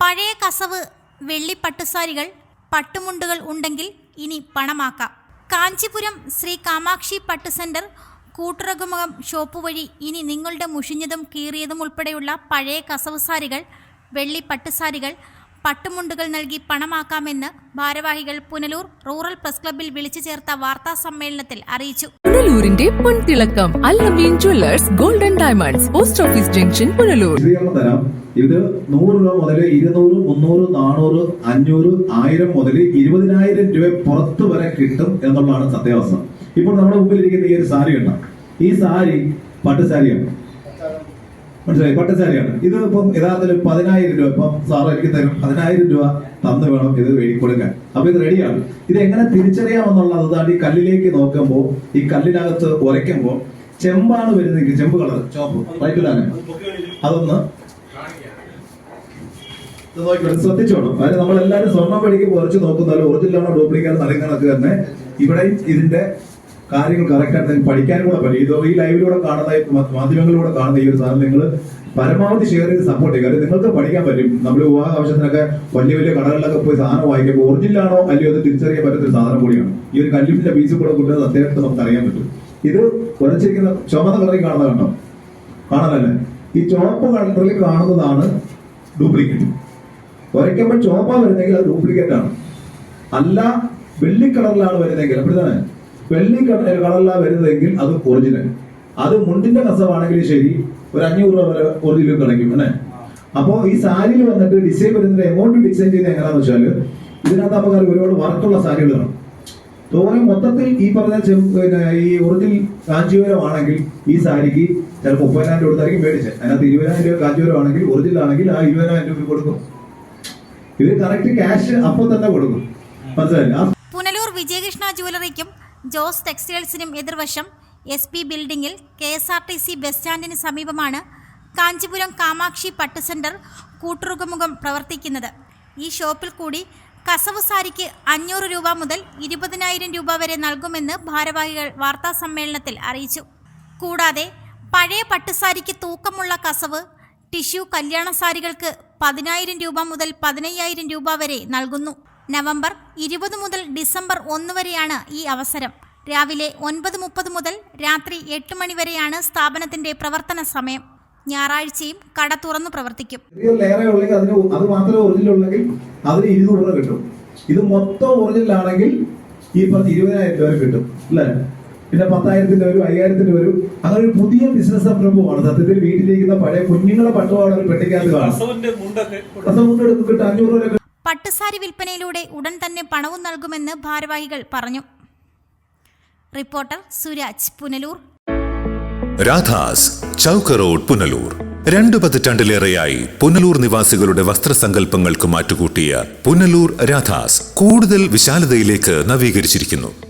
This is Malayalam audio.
പഴയ കസവ് വെള്ളി പട്ടുസാരികൾ പട്ടുമുണ്ടുകൾ ഉണ്ടെങ്കിൽ ഇനി പണമാക്കാം. കാഞ്ചിപുരം ശ്രീ കാമാക്ഷി പട്ട് സെന്റർ കൂട്ടുറകുമുഖം ഷോപ്പ് വഴി ഇനി നിങ്ങളുടെ മുഷിഞ്ഞതും കീറിയതും ഉൾപ്പെടെയുള്ള പഴയ കസവ് സാരികൾ വെള്ളി പട്ടുസാരികൾ പട്ടുമുണ്ടുകൾ നൽകി പണമാക്കാമെന്ന് ഭാരവാഹികൾ പുനലൂർ റൂറൽ പ്രസ് ക്ലബ്ബിൽ വിളിച്ചു ചേർത്ത വാർത്താ സമ്മേളനത്തിൽ അറിയിച്ചു. പുനലൂരിന്റെ പൊൻതിളക്കം Alameen jewellers golden diamonds post office junction Punalur. ഇത് നൂറ് രൂപ മുതൽ ഇരുന്നൂറ് മുന്നൂറ് നാനൂറ് അഞ്ഞൂറ് ആയിരം മുതൽ ഇരുപതിനായിരം രൂപ പുറത്ത് വരെ കിട്ടും എന്നുള്ളതാണ് സത്യാവസ്ഥ. ഇപ്പോൾ നമ്മുടെ മുമ്പിൽ ഇരിക്കുന്ന ഈ ഒരു സാരി ഉണ്ടാവും ഈ സാരി പട്ടുസാരിയാണ് മനസ്സിലായി? പട്ടച്ചാരിയാണ് ഇത് ഇപ്പം യഥാർത്ഥത്തിൽ പതിനായിരം രൂപ ഇപ്പം സാർ എനിക്ക് തരും. പതിനായിരം രൂപ തന്നു വേണം ഇത് കൊടുക്കാൻ. അപ്പൊ ഇത് റെഡിയാണ് ഇത് എങ്ങനെ തിരിച്ചറിയാമെന്നുള്ളത് അതാണ് ഈ കല്ലിലേക്ക് നോക്കുമ്പോൾ ഈ കല്ലിനകത്ത് ഉരയ്ക്കുമ്പോൾ ചെമ്പാണ് വരുന്നെങ്കിൽ ചെമ്പ് കളർ ചോപ്പ്. റൈറ്റിലാണ് അതൊന്ന് ശ്രദ്ധിച്ചോണം അതായത് നമ്മളെല്ലാരും സ്വർണം പഠിക്ക് കുറച്ച് നോക്കുന്നാലും ഒറിജിനലാണോ ഡ്യൂപ്ലിക്കേറ്റ് അറിയുന്നതൊക്കെ തന്നെ ഇവിടെ ഇതിന്റെ കാര്യങ്ങൾ കറക്റ്റ് പഠിക്കാൻ പഠിക്കാനും കൂടെ പറ്റും. ഇതോ ഈ ലൈവിലൂടെ കാണുന്ന മാധ്യമങ്ങളിലൂടെ കാണുന്ന ഈ ഒരു സാധനം നിങ്ങൾ പരമാവധി ഷെയർ ചെയ്ത് സപ്പോർട്ട് ചെയ്യുക. അല്ലെങ്കിൽ നിങ്ങൾക്ക് പഠിക്കാൻ പറ്റും. നമ്മൾ വിവാഹ ആവശ്യത്തിനൊക്കെ വലിയ വലിയ കടകളിലൊക്കെ പോയി സാധനം വാങ്ങിക്കുമ്പോൾ ഒറിജിനലാണോ അല്ലയോ അത് തിരിച്ചറിയാൻ പറ്റുന്ന സാധനം കൂടിയാണ്. ഈ ഒരു കല്ലിന്റെ പീസ് കൂടെ കൊണ്ടുവന്ന് അത്യാവശ്യം നമുക്ക് അറിയാൻ പറ്റും. ഇത് ഉരച്ചിരിക്കുന്ന ചുമന്ന കളറിൽ കാണുന്ന കണ്ടോ? കാണാനല്ലേ? ഈ ചുവപ്പ് കളറിൽ കാണുന്നതാണ് ഡ്യൂപ്ലിക്കേറ്റ് ഉരയ്ക്കുമ്പോൾ ചുവപ്പാ വരുന്നെങ്കിൽ അത് ഡ്യൂപ്ലിക്കേറ്റ് ആണ്. അല്ല വെള്ളി കളറിലാണ് വരുന്നതെങ്കിൽ അപ്പോഴത്തെ വെള്ളി കള- കളറിലാണ് വരുന്നതെങ്കിൽ അത് ഒറിജിനൽ അത് മുണ്ടിന്റെ കസവാണെങ്കിൽ ശരി ഒരു അഞ്ഞൂറ് രൂപ വരെ ഒറിജിനൽ കിടക്കും അല്ലേ? അപ്പോ ഈ സാരിയിൽ വന്നിട്ട് ഡിസൈൻ വരുന്നത് എമൗണ്ട് ഡിസൈൻ ചെയ്യുന്നത് എങ്ങനെയാന്ന് വെച്ചാൽ ഇതിനകത്ത് നമുക്ക് ഒരുപാട് വർക്കുള്ള സാരികൾ സാരികളാണ് തോന്നി മൊത്തത്തിൽ ഈ പറഞ്ഞ പിന്നെ ഈ ഒറിജിനൽ കാഞ്ചീപുരം ആണെങ്കിൽ ഈ സാരിക്ക് ചിലപ്പോൾ മുപ്പതിനായിരം രൂപ കൊടുത്തായിരിക്കും മേടിച്ചത് അതിനകത്ത് ഇരുപതിനായിരം രൂപ കാഞ്ചീപുരം ആണെങ്കിൽ ഒറിജിനൽ ആണെങ്കിൽ ആ ഇരുപതിനായിരം രൂപ കൊടുക്കും. ഇവർ കറക്റ്റ് ക്യാഷ് അപ്പോൾ തന്നെ കൊടുക്കും. മനസ്സിലായില്ല? പുനലൂർ വിജയകൃഷ്ണ ജുവലറിക്കും ജോസ് ടെക്സ്റ്റൈൽസിനും എതിർവശം S P ബിൽഡിംഗിൽ K S R T C bus സ്റ്റാൻഡിന് സമീപമാണ് കാഞ്ചിപുരം കാമാക്ഷി പട്ട് സെന്റർ കൂട്ടുറുകമുഖം പ്രവർത്തിക്കുന്നത്. ഈ ഷോപ്പിൽ കൂടി കസവ് സാരിക്ക് അഞ്ഞൂറ് രൂപ മുതൽ ഇരുപതിനായിരം രൂപ വരെ നൽകുമെന്ന് ഭാരവാഹികൾ വാർത്താ സമ്മേളനത്തിൽ അറിയിച്ചു. കൂടാതെ പഴയ പട്ടുസാരിക്ക് തൂക്കമുള്ള കസവ് ടിഷ്യൂ കല്യാണ സാരികൾക്ക് പതിനായിരം രൂപ മുതൽ പതിനയ്യായിരം രൂപ വരെ നൽകുന്നു. നവംബർ ഇരുപത് മുതൽ ഡിസംബർ ഒന്ന് വരെയാണ് ഈ അവസരം. രാവിലെ ഒൻപത് മുപ്പത് മുതൽ രാത്രി എട്ട് മണി വരെയാണ് സ്ഥാപനത്തിന്റെ പ്രവർത്തന സമയം. ഞായറാഴ്ചയും കട തുറന്നു പ്രവർത്തിക്കും. അതിന് ഇരുന്നൂറ് രൂപ കിട്ടും. ഇത് മൊത്തം ഒറിജിനൽ ആണെങ്കിൽ ഈ പറഞ്ഞ ഇരുപതിനായിരം രൂപ കിട്ടും. അല്ലേ? പിന്നെ പത്തായിരത്തിന്റെ വരും അയ്യായിരത്തിന്റെ വരും. അങ്ങനെ ഒരു പുതിയ ബിസിനസ് സംരംഭമാണ് സത്യത്തിൽ വീട്ടിലിരിക്കുന്ന പഴയ കുഞ്ഞുങ്ങളെ പട്ടുപാട് ഒരു പെട്ടിക്കകത്ത് കാണും. അഞ്ഞൂറ് പട്ടുസാരി വിൽപ്പനയിലൂടെ ഉടൻ തന്നെ പണവും നൽകുമെന്ന് ഭാരവാഹികൾ പറഞ്ഞു. റിപ്പോർട്ടർ സുരാജ് പുനലൂർ. രാധാസ് ചൗക്ക റോഡ് പുനലൂർ. രണ്ടു പതിറ്റാണ്ടിലേറെയായി പുനലൂർ നിവാസികളുടെ വസ്ത്രസങ്കല്പങ്ങൾക്ക് മാറ്റുകൂട്ടിയ പുനലൂർ രാധാസ് കൂടുതൽ വിശാലതയിലേക്ക് നവീകരിച്ചിരിക്കുന്നു.